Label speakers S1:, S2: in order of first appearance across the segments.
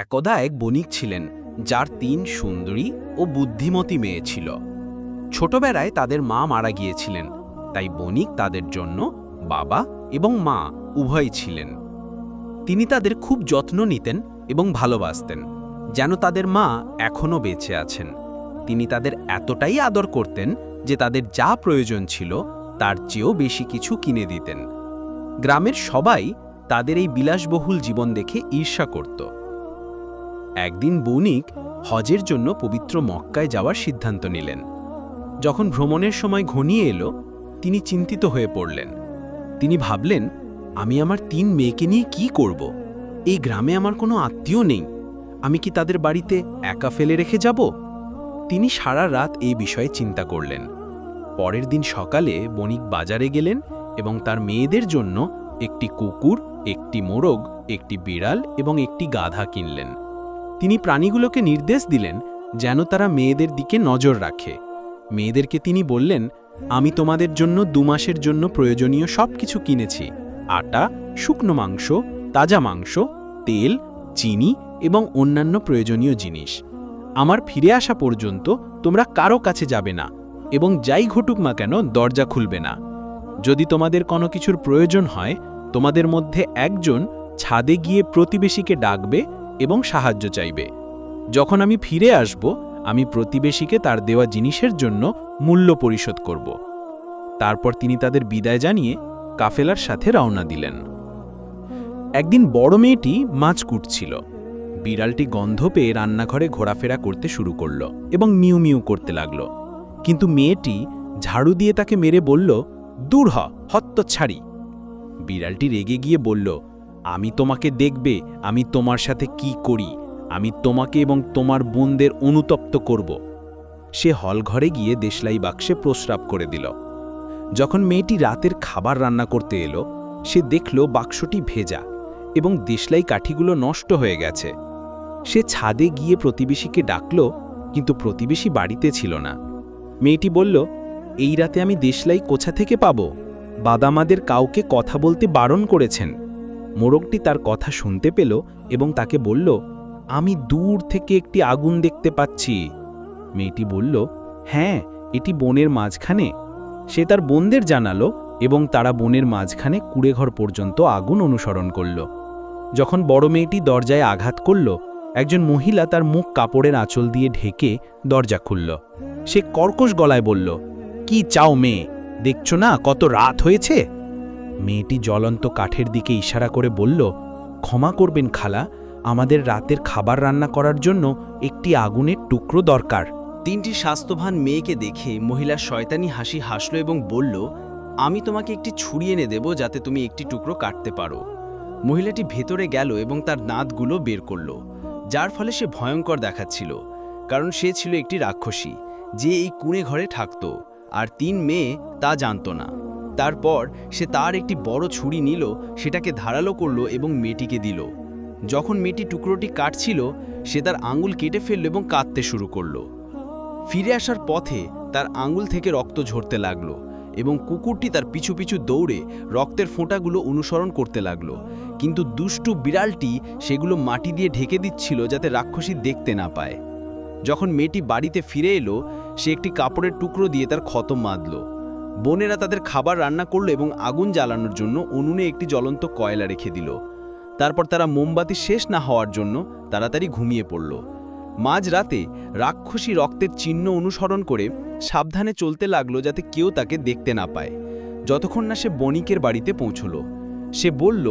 S1: একদা এক বণিক ছিলেন, যার তিন সুন্দরী ও বুদ্ধিমতী মেয়ে ছিল। ছোটবেলায় তাদের মা মারা গিয়েছিলেন, তাই বণিক তাদের জন্য বাবা এবং মা উভয়ই ছিলেন। তিনি তাদের খুব যত্ন নিতেন এবং ভালোবাসতেন, যেন তাদের মা এখনও বেঁচে আছেন। তিনি তাদের এতটাই আদর করতেন যে তাদের যা প্রয়োজন ছিল, তার চেয়েও বেশি কিছু কিনে দিতেন। গ্রামের সবাই তাদের এই বিলাসবহুল জীবন দেখে ঈর্ষা করত। একদিন বণিক হজের জন্য পবিত্র মক্কায় যাওয়ার সিদ্ধান্ত নিলেন। যখন ভ্রমণের সময় ঘনিয়ে এলো, তিনি চিন্তিত হয়ে পড়লেন। তিনি ভাবলেন, আমি আমার তিন মেয়েকে নিয়ে কি করব? এই গ্রামে আমার কোনো আত্মীয় নেই। আমি কি তাদের বাড়িতে একা ফেলে রেখে যাব? তিনি সারা রাত এই বিষয়ে চিন্তা করলেন। পরের দিন সকালে বণিক বাজারে গেলেন এবং তার মেয়েদের জন্য একটি কুকুর, একটি মোরগ, একটি বিড়াল এবং একটি গাধা কিনলেন। তিনি প্রাণীগুলোকে নির্দেশ দিলেন যেন তারা মেয়েদের দিকে নজর রাখে। মেয়েদেরকে তিনি বললেন, আমি তোমাদের জন্য দু মাসের জন্য প্রয়োজনীয় সব কিছু কিনেছি। আটা, শুকনো মাংস, তাজা মাংস, তেল, চিনি এবং অন্যান্য প্রয়োজনীয় জিনিস। আমার ফিরে আসা পর্যন্ত তোমরা কারও কাছে যাবে না এবং যাই ঘটুক না কেন দরজা খুলবে না। যদি তোমাদের কোনো কিছুর প্রয়োজন হয়, তোমাদের মধ্যে একজন ছাদে গিয়ে প্রতিবেশীকে ডাকবে এবং সাহায্য চাইবে। যখন আমি ফিরে আসব, আমি প্রতিবেশীকে তার দেওয়া জিনিসের জন্য মূল্য পরিশোধ করব। তারপর তিনি তাদের বিদায় জানিয়ে কাফেলার সাথে রওনা দিলেন। একদিন বড় মেয়েটি মাছ কুটছিল। বিড়ালটি গন্ধ পেয়ে রান্নাঘরে ঘোরাফেরা করতে শুরু করল এবং মিউ মিউ করতে লাগল। কিন্তু মেয়েটি ঝাড়ু দিয়ে তাকে মেরে বলল, দূর হ, হত্ত ছাড়ি। বিড়ালটি রেগে গিয়ে বলল আমি তোমাকে দেখবে, আমি তোমার সাথে কি করি, আমি তোমাকে এবং তোমার বোনদের অনুতপ্ত করব। সে হলঘরে গিয়ে দেশলাই বাক্সে প্রস্রাব করে দিল। যখন মেয়েটি রাতের খাবার রান্না করতে এলো, সে দেখল বাক্সটি ভেজা এবং দেশলাই কাঠিগুলো নষ্ট হয়ে গেছে। সে ছাদে গিয়ে প্রতিবেশীকে ডাকল, কিন্তু প্রতিবেশী বাড়িতে ছিল না। মেয়েটি বলল, এই রাতে আমি দেশলাই কোছা থেকে পাব? বাদামাদের কাউকে কথা বলতে বারণ করেছেন। মোরগটি তার কথা শুনতে পেল এবং তাকে বলল, আমি দূর থেকে একটি আগুন দেখতে পাচ্ছি। মেয়েটি বলল হ্যাঁ এটি বনের মাঝখানে। সে তার বোনদের জানালো এবং তারা বনের মাঝখানে কুড়েঘর পর্যন্ত আগুন অনুসরণ করল। যখন বড় মেয়েটি দরজায় আঘাত করল, একজন মহিলা তার মুখ কাপড়ের আঁচল দিয়ে ঢেকে দরজা খুলল। সে কর্কশ গলায় বলল, কি চাও মেয়ে? দেখছ না কত রাত হয়েছে? মেয়েটি জ্বলন্ত কাঠের দিকে ইশারা করে বলল, ক্ষমা করবেন খালা, আমাদের রাতের খাবার রান্না করার জন্য একটি আগুনের টুকরো দরকার।
S2: তিনটি স্বাস্থ্যবান মেয়েকে দেখে মহিলা শয়তানি হাসি হাসল এবং বলল, আমি তোমাকে একটি ছুরি এনে দেব যাতে তুমি একটি টুকরো কাটতে পারো। মহিলাটি ভেতরে গেল এবং তার দাঁতগুলো বের করল, যার ফলে সে ভয়ঙ্কর দেখাচ্ছিল, কারণ সে ছিল একটি রাক্ষসী, যে এই কুঁড়ে ঘরে থাকত, আর তিন মেয়ে তা জানত না। তারপর সে তার একটি বড় ছুরি নিল, সেটাকে ধারালো করল এবং মেয়েটিকে দিল। যখন মেয়েটি টুকরোটি কাটছিল, সে তার আঙুল কেটে ফেলল এবং কাঁদতে শুরু করল। ফিরে আসার পথে তার আঙুল থেকে রক্ত ঝরতে লাগল এবং কুকুরটি তার পিছু পিছু দৌড়ে রক্তের ফোঁটাগুলো অনুসরণ করতে লাগল। কিন্তু দুষ্টু বিড়ালটি সেগুলো মাটি দিয়ে ঢেকে দিচ্ছিল যাতে রাক্ষসী দেখতে না পায়। যখন মেয়েটি বাড়িতে ফিরে এলো, সে একটি কাপড়ের টুকরো দিয়ে তার ক্ষত বাঁধল বোনেরা তাদের খাবার রান্না করল এবং আগুন জ্বালানোর জন্য উনুনে একটি জ্বলন্ত কয়লা রেখে দিল। তারপর তারা মোমবাতি শেষ না হওয়ার জন্য তাড়াতাড়ি ঘুমিয়ে পড়ল। মাঝরাতে রাক্ষসী রক্তের চিহ্ন অনুসরণ করে সাবধানে চলতে লাগল যাতে কেউ তাকে দেখতে না পায়। যতক্ষণ না সে বণিকের বাড়িতে পৌঁছল। সে বলল,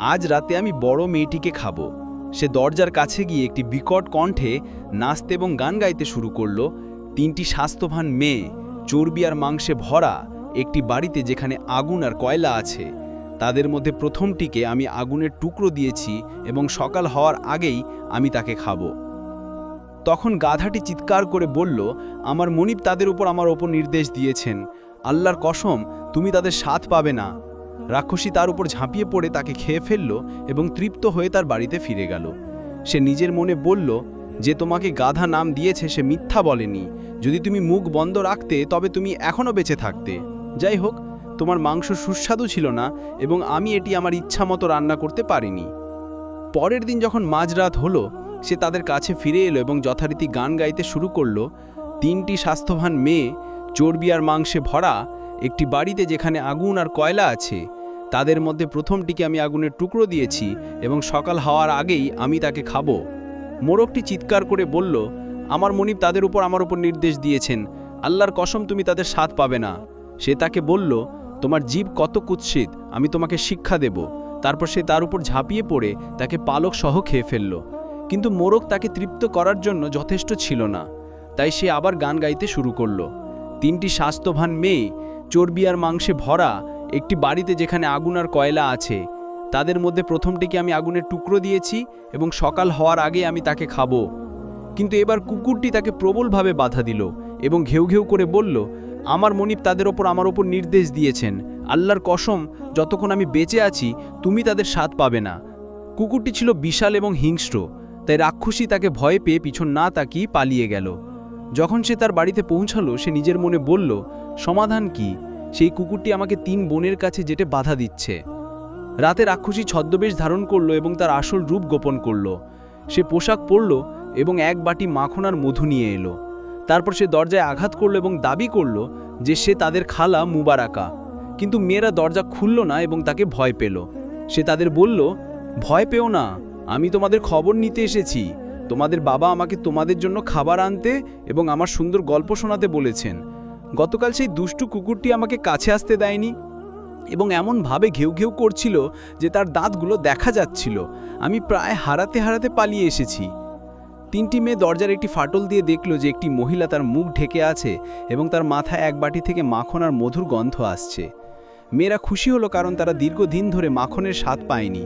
S2: আজ রাতে আমি বড় মেয়েটিকে খাব। সে দরজার কাছে গিয়ে একটি বিকট কণ্ঠে নাচতে এবং গান গাইতে শুরু করল, তিনটি স্বাস্থ্যবান মেয়ে, চর্বি আর মাংসে ভরা। একটি বাড়িতে যেখানে আগুন আর কয়লা আছে। তাদের মধ্যে প্রথমটিকে আমি আগুনের টুকরো দিয়েছি এবং সকাল হওয়ার আগেই আমি তাকে খাব। তখন গাধাটি চিৎকার করে বলল, আমার মনিব তাদের উপর আমার ওপর নির্দেশ দিয়েছেন। আল্লাহর কসম, তুমি তাদের সাথ পাবে না। রাক্ষসী তার উপর ঝাঁপিয়ে পড়ে তাকে খেয়ে ফেলল এবং তৃপ্ত হয়ে তার বাড়িতে ফিরে গেল। সে নিজের মনে বলল, যে তোমাকে গাধা নাম দিয়েছে সে মিথ্যা বলেনি। যদি তুমি মুখ বন্ধ রাখতে, তবে তুমি এখনও বেঁচে থাকতে। যাই হোক তোমার মাংস সুস্বাদু ছিল না এবং আমি এটি আমার ইচ্ছা মতো রান্না করতে পারিনি। পরের দিন যখন মাঝরাত হলো, সে তাদের কাছে ফিরে এলো এবং যথারীতি গান গাইতে শুরু করল, তিনটি স্বাস্থ্যবান মেয়ে, চর্বি আর মাংসে ভরা, একটি বাড়িতে যেখানে আগুন আর কয়লা আছে, তাদের মধ্যে প্রথমটিকে আমি আগুনের টুকরো দিয়েছি এবং সকাল হওয়ার আগেই আমি তাকে খাব। মোরগটি চিৎকার করে বলল, আমার মনিব তাদের উপর আমার উপর নির্দেশ দিয়েছেন। আল্লাহর কসম, তুমি তাদের স্বাদ পাবে না। সে তাকে বলল, তোমার জীব কত কুৎসিত, আমি তোমাকে শিক্ষা দেব। তারপর সে তার উপর ঝাঁপিয়ে পড়ে, তাকে পালক সহ খেয়ে ফেলল। কিন্তু মোরগ তাকে তৃপ্ত করার জন্য যথেষ্ট ছিল না। তাই সে আবার গান গাইতে শুরু করল। তিনটি স্বাস্থ্যবান মেয়ে, চর্বি আর মাংসে ভরা, একটি বাড়িতে যেখানে আগুন আর কয়লা আছে। তাদের মধ্যে প্রথমটিকে আমি আগুনের টুকরো দিয়েছি এবং সকাল হওয়ার আগে আমি তাকে খাব। কিন্তু এবার কুকুরটি তাকে প্রবলভাবে বাধা দিল এবং ঘেউ ঘেউ করে বলল আমার মনিব তাদের ওপর আমার ওপর নির্দেশ দিয়েছেন। আল্লাহর কসম, যতক্ষণ আমি বেঁচে আছি, তুমি তাদের স্বাদ পাবে না। কুকুরটি ছিল বিশাল এবং হিংস্র, তাই রাক্ষসী তাকে ভয় পেয়ে পিছন না তাকিয়ে পালিয়ে গেল। যখন সে তার বাড়িতে পৌঁছালো, সে নিজের মনে বলল, সমাধান কি? সেই কুকুরটি আমাকে তিন বোনের কাছে যেতে বাধা দিচ্ছে। রাতে রাক্ষসী ছদ্মবেশ ধারণ করল এবং তার আসল রূপ গোপন করল। সে পোশাক পরল এবং এক বাটি মাখনার মধু নিয়ে এলো। তারপর সে দরজায় আঘাত করল এবং দাবি করল যে সে তাদের খালা মুবারাকা। কিন্তু মেয়েরা দরজা খুলল না এবং তাকে ভয় পেল। সে তাদের বলল, ভয় পেও না, আমি তোমাদের খবর নিতে এসেছি। তোমাদের বাবা আমাকে তোমাদের জন্য খাবার আনতে এবং আমার সুন্দর গল্প শোনাতে বলেছেন। গতকাল সেই দুষ্টু কুকুরটি আমাকে কাছে আসতে দেয়নি এবং এমনভাবে ঘেউ ঘেউ করছিল যে তার দাঁতগুলো দেখা যাচ্ছিল। আমি প্রায় হারাতে হারাতে পালিয়ে এসেছি। তিনটি মেয়ে দরজার একটি ফাটল দিয়ে দেখল যে একটি মহিলা তার মুখ ঢেকে আছে এবং তার মাথায় এক বাটি থেকে মাখন আর মধুর গন্ধ আসছে। মেয়েরা খুশি হলো কারণ তারা দীর্ঘদিন ধরে মাখনের স্বাদ পায়নি।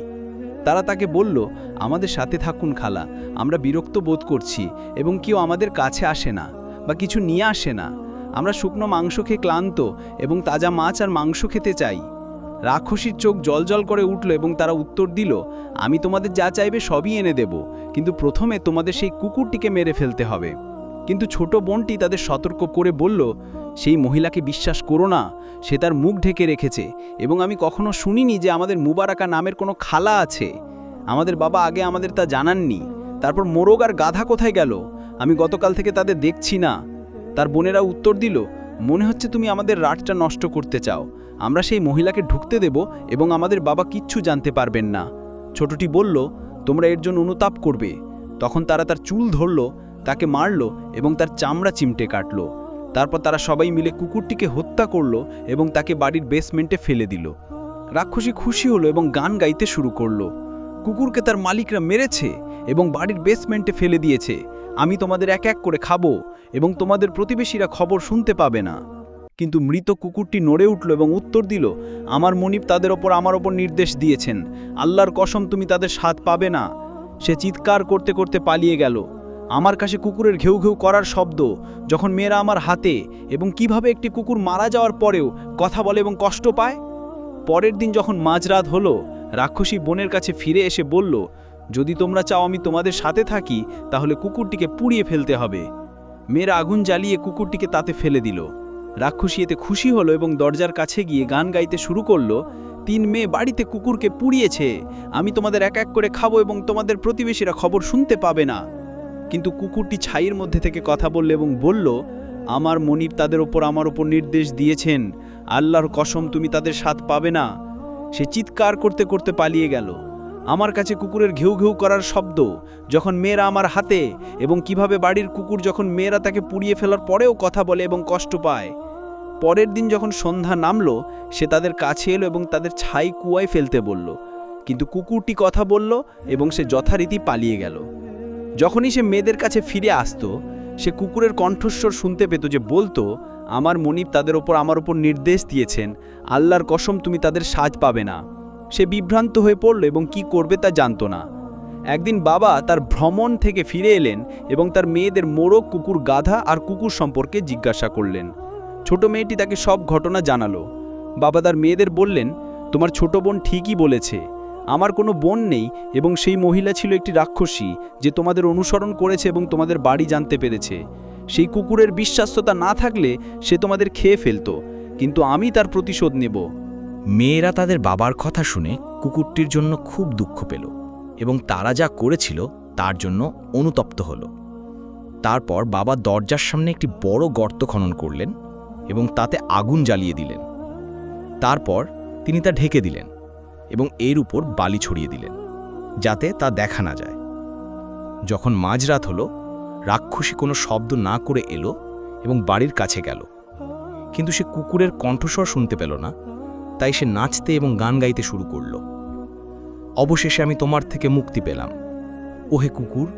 S2: তারা তাকে বলল, আমাদের সাথে থাকুন খালা, আমরা বিরক্ত বোধ করছি এবং কেউ আমাদের কাছে আসে না বা কিছু নিয়ে আসে না। আমরা শুকনো মাংস খেয়ে ক্লান্ত এবং তাজা মাছ আর মাংস খেতে চাই। রাক্ষসীর চোখ জলজল করে উঠল এবং তারা উত্তর দিল, আমি তোমাদের যা চাইবে সবই এনে দেব, কিন্তু প্রথমে তোমাদের সেই কুকুরটিকে মেরে ফেলতে হবে। কিন্তু ছোট বোনটি তাদের সতর্ক করে বলল, সেই মহিলাকে বিশ্বাস করো না, সে তার মুখ ঢেকে রেখেছে, এবং আমি কখনো শুনিনি যে আমাদের মুবারাকা নামের কোনো খালা আছে। আমাদের বাবা আগে আমাদের তা জানাননি, তারপর মোরগ আর গাধা কোথায় গেল? আমি গতকাল থেকে তাদের দেখছি না। তার বোনেরা উত্তর দিল মনে হচ্ছে তুমি আমাদের রাতটা নষ্ট করতে চাও। আমরা সেই মহিলাকে ঢুকতে দেব এবং আমাদের বাবা কিচ্ছু জানতে পারবেন না। ছোটটি বলল, তোমরা এর জন্য অনুতাপ করবে। তখন তারা তার চুল ধরল, তাকে মারল এবং তার চামড়া চিমটে কাটল। তারপর তারা সবাই মিলে কুকুরটিকে হত্যা করল এবং তাকে বাড়ির বেসমেন্টে ফেলে দিল। রাক্ষসী খুশি হলো এবং গান গাইতে শুরু করল। কুকুরকে তার মালিকরা মেরেছে এবং বাড়ির বেসমেন্টে ফেলে দিয়েছে। আমি তোমাদের এক এক করে খাব এবং তোমাদের প্রতিবেশীরা খবর শুনতে পাবে না। কিন্তু মৃত কুকুরটি নড়ে উঠল এবং উত্তর দিল, আমার মনিব তাদের ওপর আমার ওপর নির্দেশ দিয়েছেন। আল্লাহর কসম তুমি তাদের স্বাদ পাবে না। সে চিৎকার করতে করতে পালিয়ে গেল। আমার কাছে কুকুরের ঘেউ ঘেউ করার শব্দ, যখন মেয়েরা আমার হাতে এবং কীভাবে একটি কুকুর মারা যাওয়ার পরেও কথা বলে এবং কষ্ট পায়। পরের দিন যখন মাঝরাত হলো, রাক্ষসী বোনের কাছে ফিরে এসে বলল যদি তোমরা চাও আমি তোমাদের সাথে থাকি, তাহলে কুকুরটিকে পুড়িয়ে ফেলতে হবে। মেয়েরা আগুন জ্বালিয়ে কুকুরটিকে তাতে ফেলে দিল। রাক্ষসী এতে খুশি হলো এবং দরজার কাছে গিয়ে গান গাইতে শুরু করল, তিন মেয়ে বাড়িতে কুকুরকে পুড়িয়েছে। আমি তোমাদের এক এক করে খাব এবং তোমাদের প্রতিবেশীরা খবর শুনতে পাবে না। কিন্তু কুকুরটি ছাইয়ের মধ্যে থেকে কথা বলল এবং বলল, আমার মনিব তাদের ওপর আমার ওপর নির্দেশ দিয়েছেন। আল্লাহর কসম, তুমি তাদের স্বাদ পাবে না। সে চিৎকার করতে করতে পালিয়ে গেল। আমার কাছে কুকুরের ঘেউ ঘেউ করার শব্দ, যখন মেয়েরা আমার হাতে এবং কীভাবে বাড়ির কুকুর যখন মেয়েরা তাকে পুড়িয়ে ফেলার পরেও কথা বলে এবং কষ্ট পায়। পরের দিন যখন সন্ধ্যা নামলো, সে তাদের কাছে এলো এবং তাদের ছাই কুয়ায় ফেলতে বলল। কিন্তু কুকুরটি কথা বলল এবং সে যথারীতি পালিয়ে গেল। যখনই সে মেয়েদের কাছে ফিরে আসতো, সে কুকুরের কণ্ঠস্বর শুনতে পেত যে, বলতো, আমার মনিব তাদের ওপর আমার ওপর নির্দেশ দিয়েছেন, আল্লাহর কসম তুমি তাদের সাজ পাবে না। সে বিভ্রান্ত হয়ে পড়ল এবং কি করবে তা জানত না। একদিন বাবা তার ভ্রমণ থেকে ফিরে এলেন এবং তার মেয়েদের মোরগ কুকুর গাধা আর কুকুর সম্পর্কে জিজ্ঞাসা করলেন। ছোট মেয়েটি তাকে সব ঘটনা জানালো। বাবা তার মেয়েদের বললেন, তোমার ছোট বোন ঠিকই বলেছে। আমার কোনো বোন নেই এবং সেই মহিলা ছিল একটি রাক্ষসী যে তোমাদের অনুসরণ করেছে এবং তোমাদের বাড়ি জানতে পেরেছে। সেই কুকুরের বিশ্বাস্যতা না থাকলে সে তোমাদের খেয়ে ফেলতো, কিন্তু আমি তার প্রতিশোধ নেব।
S3: মেয়েরা তাদের বাবার কথা শুনে কুকুরটির জন্য খুব দুঃখ পেল এবং তারা যা করেছিল তার জন্য অনুতপ্ত হল। তারপর বাবা দরজার সামনে একটি বড় গর্ত খনন করলেন এবং তাতে আগুন জ্বালিয়ে দিলেন। তারপর তিনি তা ঢেকে দিলেন এবং এর উপর বালি ছড়িয়ে দিলেন, যাতে তা দেখা না যায়। যখন মাঝরাত হলো, রাক্ষসী কোনো শব্দ না করে এলো এবং বাড়ির কাছে গেল। কিন্তু সে কুকুরের কণ্ঠস্বর শুনতে পেল না। তাই সে নাচতে এবং গান গাইতে শুরু করল। অবশেষে আমি তোমার থেকে মুক্তি পেলাম। ওহে কুকুর,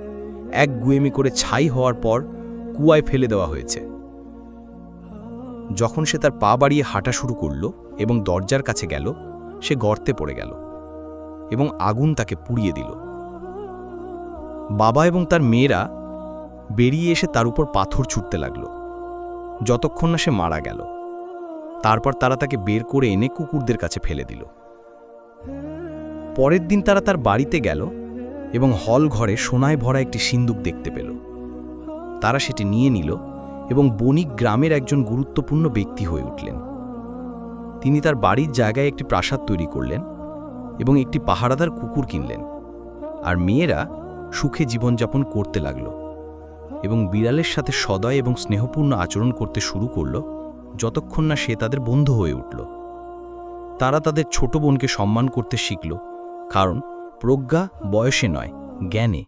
S3: এক গুয়েমি করে ছাই হওয়ার পর কুয়ায় ফেলে দেওয়া হয়েছে। যখন সে তার পা বাড়িয়ে হাঁটা শুরু করল এবং দরজার কাছে গেল, সে গর্তে পড়ে গেল এবং আগুন তাকে পুড়িয়ে দিল। বাবা এবং তার মেয়েরা বেরিয়ে এসে তার উপর পাথর ছুটতে লাগল। যতক্ষণ না সে মারা গেল তারপর তারা তাকে বের করে এনে কুকুরদের কাছে ফেলে দিল। পরের দিন তারা তার বাড়িতে গেল এবং হল ঘরে সোনায় ভরা একটি সিন্দুক দেখতে পেল। তারা সেটি নিয়ে নিল এবং বণিক গ্রামের একজন গুরুত্বপূর্ণ ব্যক্তি হয়ে উঠলেন। তিনি তার বাড়ির জায়গায় একটি প্রাসাদ তৈরি করলেন এবং একটি পাহারাদার কুকুর কিনলেন। আর মেয়েরা সুখে জীবনযাপন করতে লাগল এবং বিড়ালের সাথে সদয় এবং স্নেহপূর্ণ আচরণ করতে শুরু করল যতক্ষণ না সে তাদের বন্ধু হয়ে উঠল। তারা তাদের ছোট বোনকে সম্মান করতে শিখল, কারণ প্রজ্ঞা বয়সে নয়, জ্ঞানে।